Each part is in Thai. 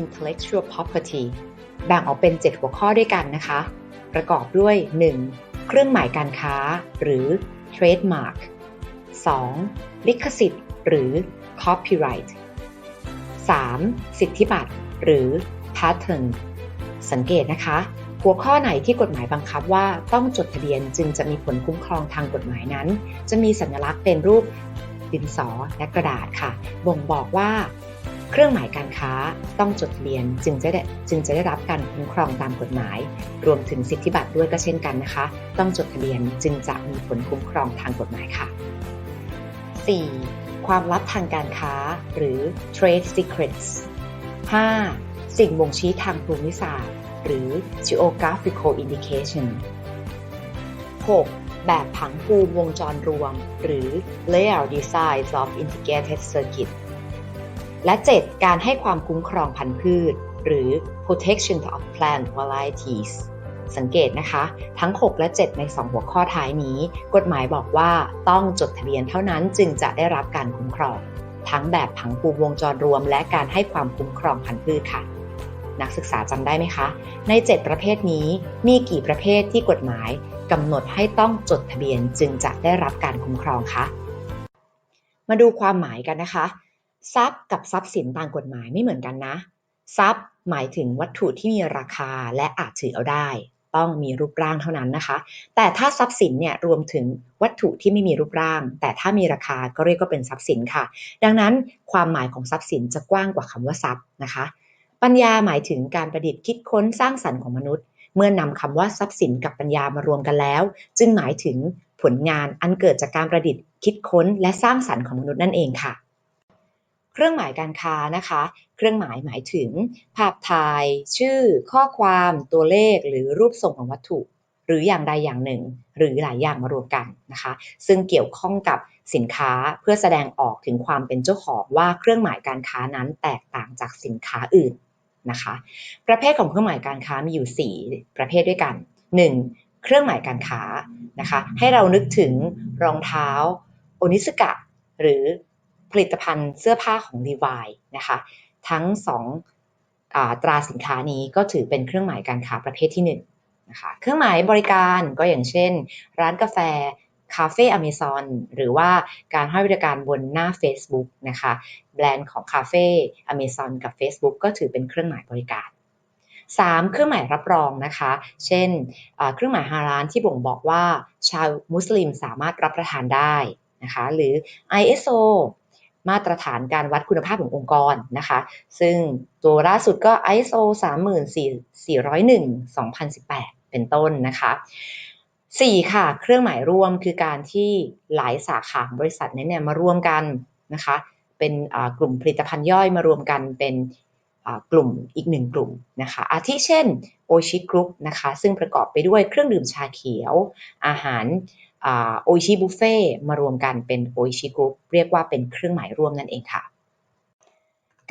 intellectual property แบ่งออกเป็น 7 หัวข้อด้วยกันนะคะ ประกอบด้วย 1. เครื่องหมายการค้า หรือ trademark 2. ลิขสิทธิ์ หรือ copyright 3. สิทธิบัตร หรือ patent สังเกตนะคะ หัวข้อไหนที่กฎหมายบังคับว่าต้องจดทะเบียนจึงจะมีผลคุ้มครองทางกฎหมายนั้น จะมีสัญลักษณ์เป็นรูปดินสอและกระดาษค่ะ บ่งบอกว่า เครื่องหมายการค้าต้องจดทะเบียนจึงจะได้จึงจะได้รับการคุ้มครองตามกฎหมาย รวมถึงสิทธิบัตรด้วยก็เช่นกันนะคะ ต้องจดทะเบียนจึงจะมีผลคุ้มครองทางกฎหมายค่ะ 4. ความลับทางการค้าหรือ trade secrets 5. สิ่งบ่งชี้ทางภูมิศาสตร์ หรือ geographical indication 6. แบบผังภูมิวงจรรวม หรือ layout design of integrated circuit และ 7. การให้ความคุ้มครองพันธุ์พืช หรือ protection of plant varieties สังเกตนะคะ ทั้ง 6 และ 7 ใน 2 หัวข้อท้ายนี้ กฎหมายบอกว่าต้องจดทะเบียนเท่านั้นจึงจะได้รับการคุ้มครอง ทั้งแบบผังภูมิวงจรรวม และการให้ความคุ้มครองพันธุ์พืชค่ะ นักศึกษาจำได้ไหมคะ ใน 7 ประเภทนี้มีกี่ประเภทที่กฎหมายกำหนดให้ต้องจดทะเบียนจึงจะได้รับการคุ้มครองคะมาดูความหมายกันนะคะ ทรัพย์กับทรัพย์สินตามกฎหมายไม่เหมือนกันนะ ทรัพย์หมายถึงวัตถุที่มีราคาและอาจถือเอาได้ ต้องมีรูปร่างเท่านั้นนะคะ แต่ถ้าทรัพย์สินเนี่ยรวมถึงวัตถุที่ไม่มีรูปร่าง แต่ถ้ามีราคาก็เรียกว่าเป็นทรัพย์สินค่ะ ดังนั้นความหมายของทรัพย์สินจะกว้างกว่าคำว่าทรัพย์นะคะ ปัญญาหมายถึงการประดิษฐ์คิดค้นสร้างสรรค์ของมนุษย์ เมื่อนำคำว่าทรัพย์สินกับปัญญามารวมกันแล้ว จึงหมายถึงผลงานอันเกิดจากการประดิษฐ์ คิดค้นและสร้างสรรค์ของมนุษย์นั่นเองค่ะ เครื่องหมายการค้านะคะ เครื่องหมายหมายถึง ภาพถ่าย ชื่อ ข้อความ ตัวเลข หรือรูปทรงของวัตถุ หรืออย่างใดอย่างหนึ่ง หรือหลายอย่างมารวมกันนะคะ ซึ่งเกี่ยวข้องกับสินค้าเพื่อแสดงออกถึงความเป็นเจ้าของว่าเครื่องหมายการค้านั้นแตกต่างจากสินค้าอื่นนะคะ ประเภทของเครื่องหมายการค้ามีอยู่ 4 ประเภทด้วยกัน 1. เครื่องหมายการค้านะคะ ให้เรานึกถึงรองเท้าโอนิสกะ หรือ ผลิตภัณฑ์เสื้อผ้าของ Levi นะคะทั้ง2ตราสินค้านี้ก็ถือเป็นเครื่องหมายการค้าประเภทที่1นนะคะเครื่องหมายบริการก็อย่างเช่น ร้านกาแฟ คาเฟ่อเมซอนหรือว่าการให้บริการบนหน้า Facebook นะคะแบรนด์ของคาเฟ่อเมซอนกับ Facebook ก็ถือเป็นเครื่องหมายบริการ 3. เครื่องหมายรับรองนะคะ เช่น เครื่องหมายฮารานที่บ่งบอกว่าชาวมุสลิมสามารถรับประทานได้นะคะหรือ ISO มาตรฐานการวัดคุณภาพขององค์กรนะคะ ซึ่งตัวล่าสุดก็ ISO 34401 2018 เป็นต้นนะคะ 4. ค่ะ เครื่องหมายร่วมคือการที่หลายสาขาบริษัทนั้นเนี่ยมารวมกันนะคะ เป็นกลุ่มผลิตภัณฑ์ย่อยมารวมกันเป็นกลุ่มอีกหนึ่งกลุ่มนะคะ อาทิเช่นโอชิกรุ๊ปนะคะ ซึ่งประกอบไปด้วยเครื่องดื่มชาเขียว อาหาร โอชิบุฟเฟ่มารวมกันเป็นโอชิกรุ๊ปเรียกว่าเป็นเครื่องหมายร่วมนั่นเองค่ะ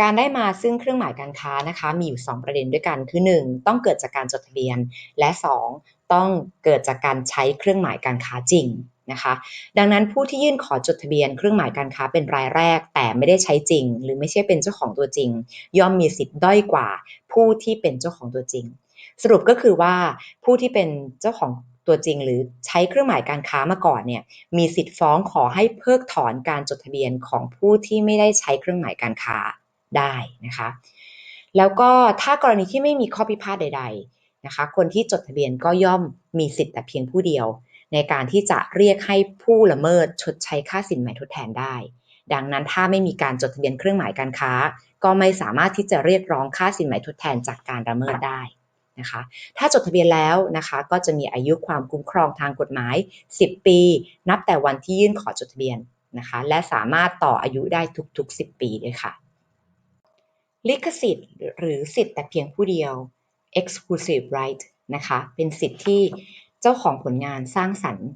การได้มาซึ่งเครื่องหมายการค้านะคะ มีอยู่ 2 ประเด็นด้วยกันคือ 1. ต้องเกิดจากการจดทะเบียน และ 2. ต้องเกิดจากการใช้เครื่องหมายการค้าจริงนะคะดังนั้นผู้ที่ยื่นขอจดทะเบียนเครื่องหมายการค้าเป็นรายแรก แต่ไม่ได้ใช้จริง หรือไม่ใช่เป็นเจ้าของตัวจริง ย่อมมีสิทธิ์ด้อยกว่า ผู้ที่เป็นเจ้าของตัวจริง สรุปก็คือว่าผู้ที่เป็นเจ้าของ ตัวจริงหรือใช้เครื่องหมายการค้ามาก่อนเนี่ยมีสิทธิ์ฟ้องขอให้เพิกถอนการจดทะเบียนของผู้ที่ไม่ได้ใช้เครื่องหมายการค้าได้นะคะ แล้วก็ถ้ากรณีที่ไม่มีข้อพิพาทใด ๆนะคะ คนที่จดทะเบียนก็ย่อมมีสิทธิ์แต่เพียงผู้เดียว ในการที่จะเรียกให้ผู้ละเมิดชดใช้ค่าสินใหม่ทดแทนได้ ดังนั้นถ้าไม่มีการจดทะเบียนเครื่องหมายการค้า ก็ไม่สามารถที่จะเรียกร้องค่าสินใหม่ทดแทนจากการละเมิดได้ นะคะ ถ้าจดทะเบียนแล้วนะคะ ก็จะมีอายุความคุ้มครองทางกฎหมาย 10 ปี นับแต่วันที่ยื่นขอจดทะเบียนนะคะ และสามารถต่ออายุได้ทุกๆ 10 ปีด้วยค่ะ ลิขสิทธิ์หรือสิทธิ์แต่เพียงผู้เดียว exclusive right นะคะ เป็นสิทธิ์ที่เจ้าของผลงานสร้างสรรค์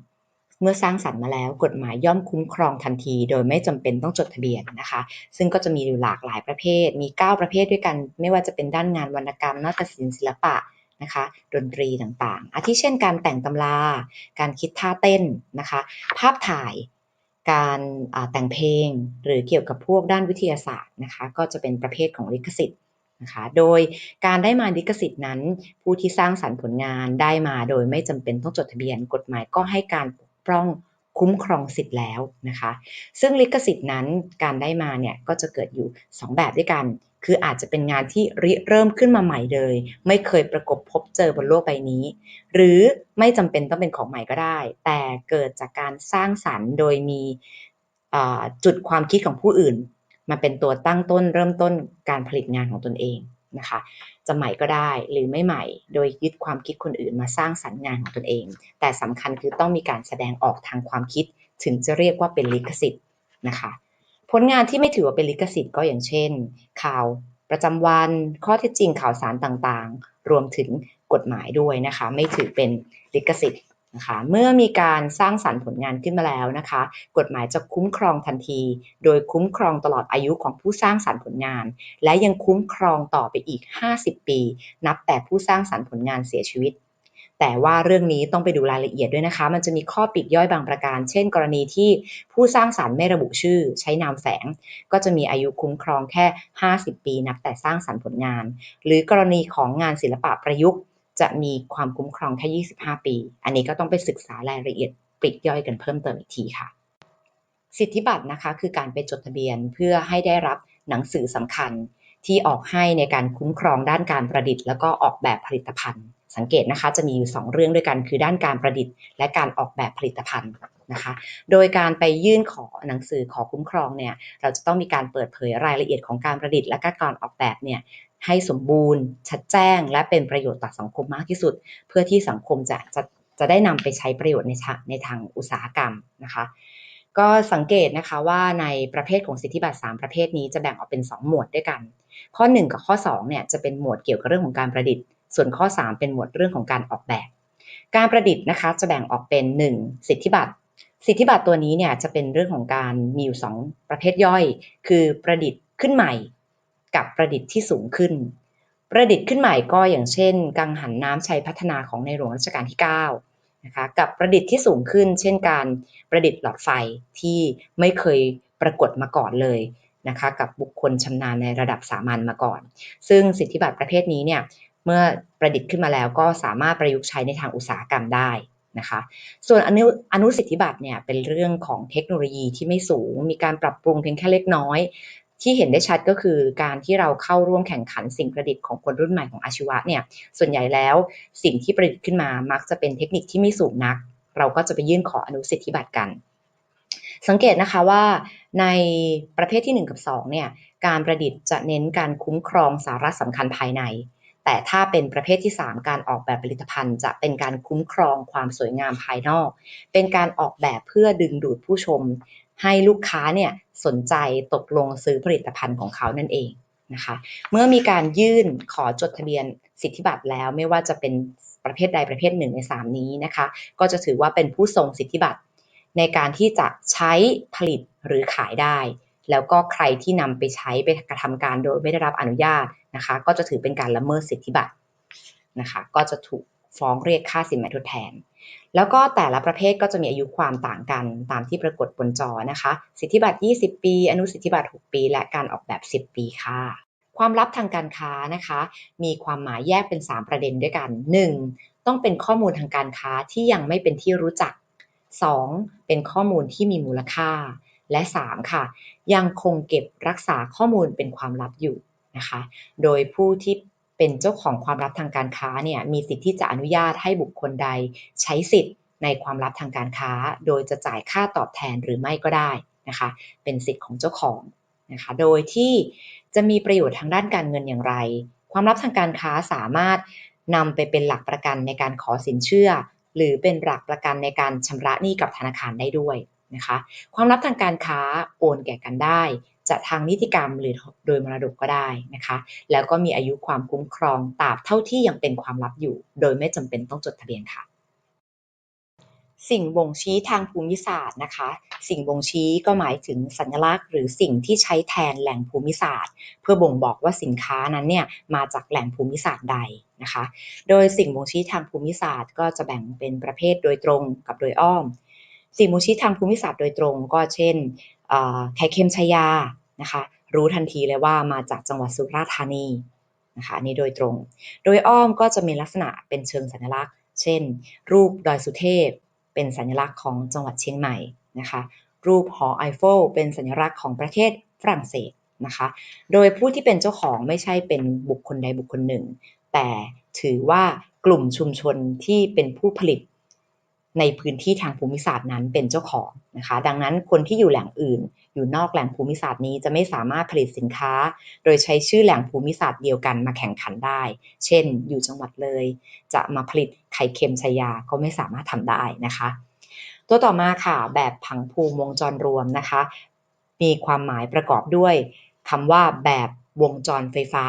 เมื่อสร้างสรรค์มาแล้วกฎหมายย่อมคุ้มครองทันที โดยไม่จำเป็นต้องจดทะเบียนนะคะ ซึ่งก็จะมีอยู่หลากหลายประเภท มี 9 ประเภทด้วยกัน ไม่ว่าจะเป็นด้านงานวรรณกรรมนาฏศิลป์ศิลปะนะคะดนตรีต่างๆ อาทิเช่นการแต่งตำรา การคิดท่าเต้นนะคะ ภาพถ่าย การแต่งเพลง หรือเกี่ยวกับพวกด้านวิทยาศาสตร์นะคะ ก็จะเป็นประเภทของลิขสิทธิ์นะคะ โดยการได้มาลิขสิทธิ์นั้น ผู้ที่สร้างสรรค์ผลงานได้มาโดยไม่จำเป็นต้องจดทะเบียน กฎหมายก็ให้การปก ป้องคุ้มครองสิทธิ์แล้วนะคะ ซึ่งลิขสิทธิ์นั้นการได้มาเนี่ยก็จะเกิดอยู่ 2 แบบด้วยกัน คืออาจจะเป็นงานที่ริเริ่มขึ้นมาใหม่เลย ไม่เคยประกบพบเจอบนโลกใบนี้ หรือไม่จำเป็นต้องเป็นของใหม่ก็ได้ แต่เกิดจากการสร้างสรรค์โดยมีจุดความคิดของผู้อื่น มาเป็นตัวตั้งต้นเริ่มต้นการผลิตงานของตนเองนะคะ จะใหม่ก็ได้หรือไม่ใหม่ โดยยึดความคิดคนอื่นมาสร้างสรรค์งานของตนเอง แต่สำคัญคือต้องมีการแสดงออกทางความคิด ถึงจะเรียกว่าเป็นลิขสิทธิ์นะคะ ผลงานที่ไม่ถือว่าเป็นลิขสิทธิ์ก็อย่างเช่น ข่าวประจำวันข้อเท็จจริงข่าวสารต่างๆ รวมถึงกฎหมายด้วยนะคะ ไม่ถือเป็นลิขสิทธิ์ นะคะเมื่อมีการสร้างสรรค์ผลงานขึ้นมาแล้วนะคะ กฎหมายจะคุ้มครองทันที โดยคุ้มครองตลอดอายุของผู้สร้างสรรค์ผลงาน และยังคุ้มครองต่อไปอีก 50 ปี นับแต่ผู้สร้างสรรค์ผลงานเสียชีวิตแต่ว่าเรื่องนี้ต้องไปดูรายละเอียดด้วยนะคะ มันจะมีข้อปิดย่อยบางประการ เช่น กรณีที่ผู้สร้างสรรค์ไม่ระบุชื่อ ใช้นามแฝง ก็จะมีอายุคุ้มครองแค่ 50 ปี นับแต่สร้างสรรค์ผลงาน หรือกรณีของงานศิลปะประยุกต์ จะมีความคุ้มครองแค่ 25 ปี อันนี้ก็ต้องไปศึกษารายละเอียดปลีกย่อยกันเพิ่มเติมอีกทีค่ะ สิทธิบัตรนะคะคือการไปจดทะเบียนเพื่อให้ได้รับหนังสือสำคัญที่ออกให้ในการคุ้มครองด้านการประดิษฐ์ แล้วก็ออกแบบผลิตภัณฑ์ สังเกตนะคะจะมีอยู่ 2 เรื่องด้วยกันคือด้านการประดิษฐ์ และการออกแบบผลิตภัณฑ์นะคะ โดยการไปยื่นขอหนังสือขอคุ้มครองเนี่ยเราจะต้องมีการเปิดเผยรายละเอียดของการประดิษฐ์และการออกแบบเนี่ย ให้สมบูรณ์ ชัดแจ้ง และเป็นประโยชน์ต่อสังคมมากที่สุด เพื่อที่สังคมจะจะจะได้นำไปใช้ประโยชน์ในทางในทางอุตสาหกรรมนะคะก็สังเกตนะคะว่าในประเภทของสิทธิบัตร 3 ประเภทนี้จะแบ่งออกเป็น 2 หมวดด้วยกัน ข้อ 1 กับข้อ2เนี่ยจะเป็นหมวดเกี่ยวกับเรื่องของการประดิษฐ์ ส่วนข้อ 3 เป็นหมวดเรื่องของการออกแบบ การประดิษฐ์นะคะจะแบ่งออกเป็น 1. สิทธิบัตร สิทธิบัตรตัวนี้เนี่ยจะเป็นเรื่องของการมีอยู่ 2 ประเภทย่อย คือประดิษฐ์ขึ้นใหม่ กับประดิษฐ์ที่สูงขึ้น ประดิษฐ์ขึ้นใหม่ก็อย่างเช่น กังหันน้ำชัยพัฒนาของในหลวงรัชกาลที่ 9 นะคะ กับประดิษฐ์ที่สูงขึ้น เช่นการประดิษฐ์หลอดไฟที่ไม่เคยปรากฏมาก่อนเลยนะคะกับบุคคลชำนาญในระดับสามัญมาก่อน ซึ่งสิทธิบัตรประเภทนี้เนี่ยเมื่อประดิษฐ์ขึ้นมาแล้วก็สามารถประยุกต์ใช้ในทางอุตสาหกรรมได้นะคะส่วนอนุอนุสิทธิบัตรเนี่ยเป็นเรื่องของเทคโนโลยีที่ไม่สูง มีการปรับปรุงเพียงแค่เล็กน้อย ที่เห็นได้ชัดก็คือการที่เราเข้าร่วมแข่งขันสิ่งประดิษฐ์ของคนรุ่นใหม่ของอาชีวะเนี่ยส่วนใหญ่แล้วสิ่งที่ประดิษฐ์ขึ้นมามักจะเป็นเทคนิคที่ไม่สูงนัก เราก็จะไปยื่นขออนุสิทธิบัตรกัน สังเกตนะคะว่าในประเภทที่ 1 กับ2เนี่ยการประดิษฐ์จะเน้นการคุ้มครองสาระสำคัญภายใน แต่ถ้าเป็นประเภทที่ 3 การออกแบบผลิตภัณฑ์จะเป็นการคุ้มครองความสวยงามภายนอก เป็นการออกแบบเพื่อดึงดูดผู้ชม ให้ลูกค้าเนี่ยสนใจตกลงซื้อผลิตภัณฑ์ของเขานั่นเองนะคะเมื่อมีการยื่นขอจดทะเบียนสิทธิบัตรแล้วไม่ว่าจะเป็นประเภทใดประเภทหนึ่งใน 3 นี้นะคะก็จะถือว่าเป็นผู้ทรงสิทธิบัตรในการที่จะใช้ผลิตหรือขายได้ แล้วก็ใครที่นำไปใช้ไปกระทำการโดยไม่ได้รับอนุญาตนะคะ ก็จะถือเป็นการละเมิดสิทธิบัตรนะคะ ก็จะถูก ฟ้องเรียกค่าสินไหมทดแทน แล้วก็แต่ละประเภทก็จะมีอายุความต่างกันตามที่ปรากฏบนจอนะคะ สิทธิบัตร 20 ปี อนุสิทธิบัตร 6 ปี และการออกแบบ 10 ปีค่ะ ความลับทางการค้านะคะ มีความหมายแยกเป็น 3 ประเด็นด้วยกัน 1. ต้องเป็นข้อมูลทางการค้าที่ยังไม่เป็นที่รู้จัก 2. เป็นข้อมูลที่มีมูลค่า และ 3. ค่ะ ยังคงเก็บรักษาข้อมูลเป็นความลับอยู่นะคะ โดยผู้ที่ เป็นเจ้าของความลับทางการค้าเนี่ยมีสิทธิ์ที่จะอนุญาตให้บุคคลใดใช้สิทธิ์ในความลับทางการค้า โดยจะจ่ายค่าตอบแทนหรือไม่ก็ได้นะคะ เป็นสิทธิ์ของเจ้าของนะคะ โดยที่จะมีประโยชน์ทางด้านการเงินอย่างไร ความลับทางการค้าสามารถนำไปเป็นหลักประกันในการขอสินเชื่อ หรือเป็นหลักประกันในการชำระหนี้กับธนาคารได้ด้วยนะคะ ความลับทางการค้าโอนแก่กันได้ จะทางนิติกรรมหรือโดยมรดกก็ได้นะคะ แล้วก็มีอายุความคุ้มครองตราบเท่าที่ยังเป็นความลับอยู่ โดยไม่จำเป็นต้องจดทะเบียนค่ะ สิ่งบ่งชี้ทางภูมิศาสตร์นะคะ สิ่งบ่งชี้ก็หมายถึงสัญลักษณ์ หรือสิ่งที่ใช้แทนแหล่งภูมิศาสตร์ เพื่อบ่งบอกว่าสินค้านั้นเนี่ยมาจากแหล่งภูมิศาสตร์ใดนะคะ โดยสิ่งบ่งชี้ทางภูมิศาสตร์ ก็จะแบ่งเป็นประเภทโดยตรงกับโดยอ้อมสิ่งบ่งชี้ทางภูมิศาสตร์โดยตรงก็เช่น ไข่เค็มชายานะคะรู้ทันทีเลยว่ามาจากจังหวัดสุราษฎร์ธานีนะคะนี่โดยตรง โดยอ้อมก็จะมีลักษณะเป็นเชิงสัญลักษณ์ เช่น รูปดอยสุเทพ เป็นสัญลักษณ์ของจังหวัดเชียงใหม่นะคะรูปหอไอเฟลเป็นสัญลักษณ์ของประเทศฝรั่งเศสนะคะโดยผู้ที่เป็นเจ้าของไม่ใช่เป็นบุคคลใดบุคคลหนึ่ง แต่ถือว่ากลุ่มชุมชนที่เป็นผู้ผลิต ในพื้นที่ทางภูมิศาสตร์นั้นเป็นเจ้าของนะคะ ดังนั้นคนที่อยู่แหล่งอื่น อยู่นอกแหล่งภูมิศาสตร์นี้จะไม่สามารถผลิตสินค้า โดยใช้ชื่อแหล่งภูมิศาสตร์เดียวกันมาแข่งขันได้ เช่น อยู่จังหวัดเลย จะมาผลิตไข่เค็มชายาก็ไม่สามารถทำได้นะคะ ตัวต่อมาค่ะ แบบผังภูมิวงจรรวมนะคะ มีความหมายประกอบด้วยคำว่าแบบวงจรไฟฟ้า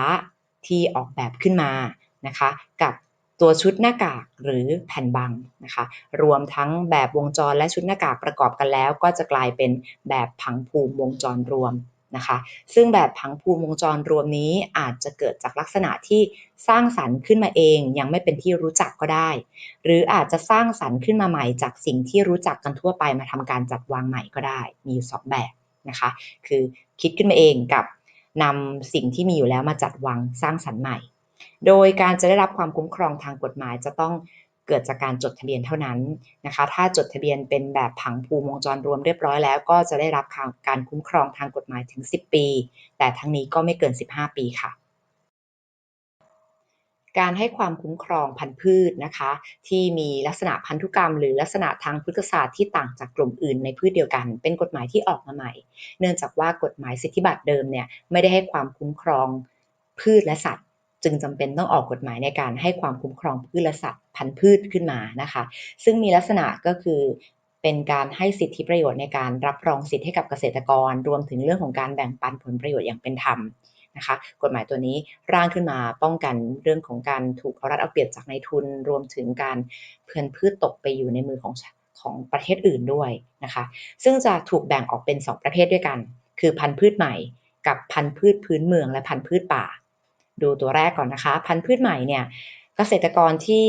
ที่ออกแบบขึ้นมานะคะ กับ ตัวชุดหน้ากากหรือแผ่นบังนะคะ รวมทั้งแบบวงจรและชุดหน้ากากประกอบกันแล้ว ก็จะกลายเป็นแบบผังภูมิวงจรรวมนะคะ ซึ่งแบบผังภูมิวงจรรวมนี้อาจจะเกิดจากลักษณะที่สร้างสรรค์ขึ้นมาเอง ยังไม่เป็นที่รู้จักก็ได้ หรืออาจจะสร้างสรรค์ขึ้นมาใหม่จากสิ่งที่รู้จักกันทั่วไปมาทำการจัดวางใหม่ก็ได้ มีอยู่สองแบบนะคะ คือคิดขึ้นมาเองกับนำสิ่งที่มีอยู่แล้วมาจัดวางสร้างสรรค์ใหม่ โดยการจะได้รับความคุ้มครองทางกฎหมายจะต้องเกิดจากการจดทะเบียนเท่านั้นนะคะ ถ้าจดทะเบียนเป็นแบบผังภูมิวงจรรวมเรียบร้อยแล้วก็จะได้รับการคุ้มครองทางกฎหมายถึง 10 ปี แต่ทั้งนี้ก็ไม่เกิน 15 ปีค่ะ การให้ความคุ้มครองพันธุ์พืชนะคะ ที่มีลักษณะพันธุกรรม หรือลักษณะทางพฤกษศาสตร์ที่ต่างจากกลุ่มอื่นในพืชเดียวกัน เป็นกฎหมายที่ออกมาใหม่ เนื่องจากว่ากฎหมายสิทธิบัตรเดิมเนี่ยไม่ได้ให้ความคุ้มครองพืชและสัตว์ จึงจำเป็นต้องออกกฎหมายในการให้ความคุ้มครองพืชและสัตว์พันธุ์พืชขึ้นมานะคะ ซึ่งมีลักษณะก็คือเป็นการให้สิทธิประโยชน์ในการรับรองสิทธิให้กับเกษตรกร รวมถึงเรื่องของการแบ่งปันผลประโยชน์อย่างเป็นธรรมนะคะกฎหมายตัวนี้ร่างขึ้นมาป้องกันเรื่องของการถูกเอารัดเอาเปรียบจากนายทุน รวมถึงการเพื่อนพืชตกไปอยู่ในมือของของประเทศอื่นด้วยนะคะ ซึ่งจะถูกแบ่งออกเป็น 2 ประเภทด้วยกัน คือพันธุ์พืชใหม่ กับพันธุ์พืชพื้นเมืองและพันธุ์พืชป่า ดูตัวแรกก่อนนะคะ พันธุ์พืชใหม่เนี่ยเกษตรกรที่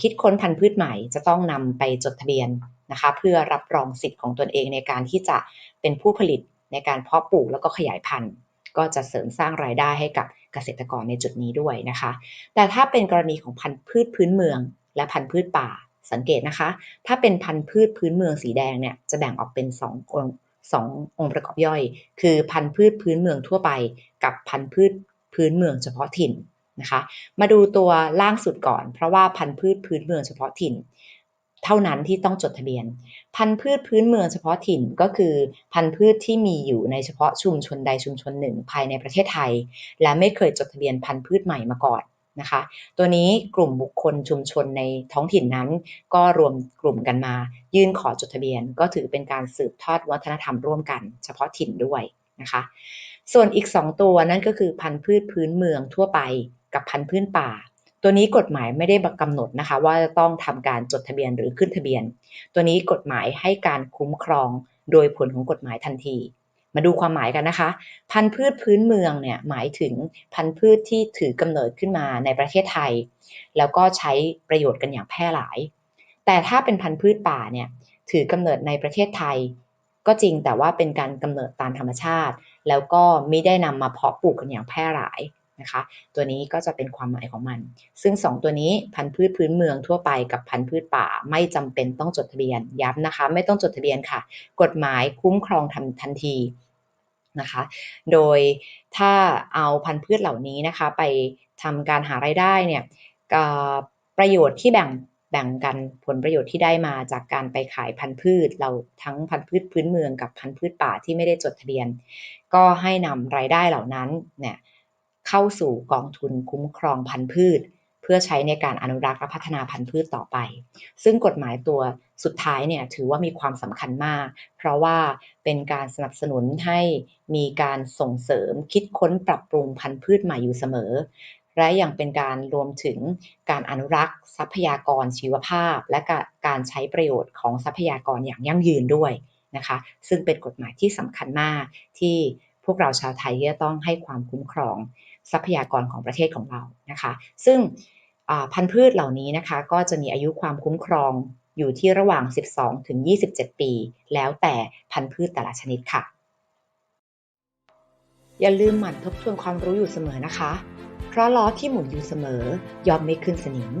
คิดค้นพันธุ์พืชใหม่ จะต้องนำไปจดทะเบียนนะคะเพื่อรับรองสิทธิ์ของตนเองในการที่จะเป็นผู้ผลิตในการเพาะปลูกแล้วก็ขยายพันธุ์ ก็จะเสริมสร้างรายได้ให้กับเกษตรกรในจุดนี้ด้วยนะคะ แต่ถ้าเป็นกรณีของพันธุ์พืชพื้นเมือง และพันธุ์พืชป่าสังเกตนะคะ ถ้าเป็นพันธุ์พืชพื้นเมืองสีแดงเนี่ยจะแบ่งออกเป็น2องสององค์ประกอบย่อย คือพันธุ์พืชพื้นเมืองทั่วไป กับพันธุ์พืช พื้นเมืองเฉพาะถิ่นนะคะ มาดูตัวล่างสุดก่อน เพราะว่าพันธุ์พืชพื้นเมืองเฉพาะถิ่น เท่านั้นที่ต้องจดทะเบียน พันธุ์พืชพื้นเมืองเฉพาะถิ่นก็คือพันธุ์พืชที่มีอยู่ในเฉพาะชุมชนใดชุมชนหนึ่ง ภายในประเทศไทย และไม่เคยจดทะเบียนพันธุ์พืชใหม่มาก่อนนะคะตัวนี้กลุ่มบุคคลชุมชนในท้องถิ่นนั้น ก็รวมกลุ่มกันมา ยื่นขอจดทะเบียน ก็ถือเป็นการสืบทอดวัฒนธรรมร่วมกัน เฉพาะถิ่นด้วยนะคะ ส่วนอีก 2 ตัวนั่นก็คือพันธุ์พืชพื้นเมืองทั่วไปกับพันธุ์พืชป่า ตัวนี้กฎหมายไม่ได้กำหนดนะคะ ว่าจะต้องทำการจดทะเบียนหรือขึ้นทะเบียน ตัวนี้กฎหมายให้การคุ้มครองโดยผลของกฎหมายทันที มาดูความหมายกันนะคะ พันธุ์พืชพื้นเมืองเนี่ยหมายถึงพันธุ์พืชที่ถือกำเนิดขึ้นมาในประเทศไทย แล้วก็ใช้ประโยชน์กันอย่างแพร่หลาย แต่ถ้าเป็นพันธุ์พืชป่าเนี่ยถือกำเนิดในประเทศไทย ก็จริงแต่ว่าเป็นการกำเนิดตามธรรมชาติ แล้วก็ไม่ได้นำมาเพาะปลูกกันอย่างแพร่หลายนะคะ ตัวนี้ก็จะเป็นความหมายของมัน ซึ่ง 2 ตัวนี้พันธุ์พืชพื้นเมืองทั่วไปกับพันธุ์พืชป่าไม่จำเป็นต้องจดทะเบียนย้ำนะคะ ไม่ต้องจดทะเบียนค่ะ กฎหมายคุ้มครองทำทันทีนะคะ โดยถ้าเอาพันธุ์พืชเหล่านี้นะคะ ไปทำการหารายได้เนี่ยประโยชน์ที่แบ่ง แบ่งกันผลประโยชน์ที่ได้มาจากการไปขายพันธุ์พืช เราทั้งพันธุ์พืชพื้นเมืองกับพันธุ์พืชป่าที่ไม่ได้จดทะเบียน ก็ให้นำรายได้เหล่านั้นเนี่ยเข้าสู่กองทุนคุ้มครองพันธุ์พืช เพื่อใช้ในการอนุรักษ์และพัฒนาพันธุ์พืชต่อไป ซึ่งกฎหมายตัวสุดท้ายเนี่ยถือว่ามีความสำคัญมาก เพราะว่าเป็นการสนับสนุนให้มีการส่งเสริมคิดค้นปรับปรุงพันธุ์พืชใหม่อยู่เสมอ และยังเป็นการรวมถึงการอนุรักษ์ ทรัพยากรชีวภาพ และการใช้ประโยชน์ของทรัพยากรอย่างยั่งยืนด้วยนะคะ ซึ่งเป็นกฎหมายที่สำคัญมากที่พวกเราชาวไทยจะต้องให้ความคุ้มครองทรัพยากรของประเทศของเรานะคะ ซึ่งพันธุ์พืชเหล่านี้นะคะ ก็จะมีอายุความคุ้มครองอยู่ที่ระหว่าง 12 ถึง 27 ปี แล้วแต่พันธุ์พืชแต่ละชนิดค่ะ อย่าลืมหมั่นทบทวนความรู้อยู่เสมอนะคะ เพราะล้อที่หมุนอยู่เสมอ ย่อมไม่ขึ้นสนิม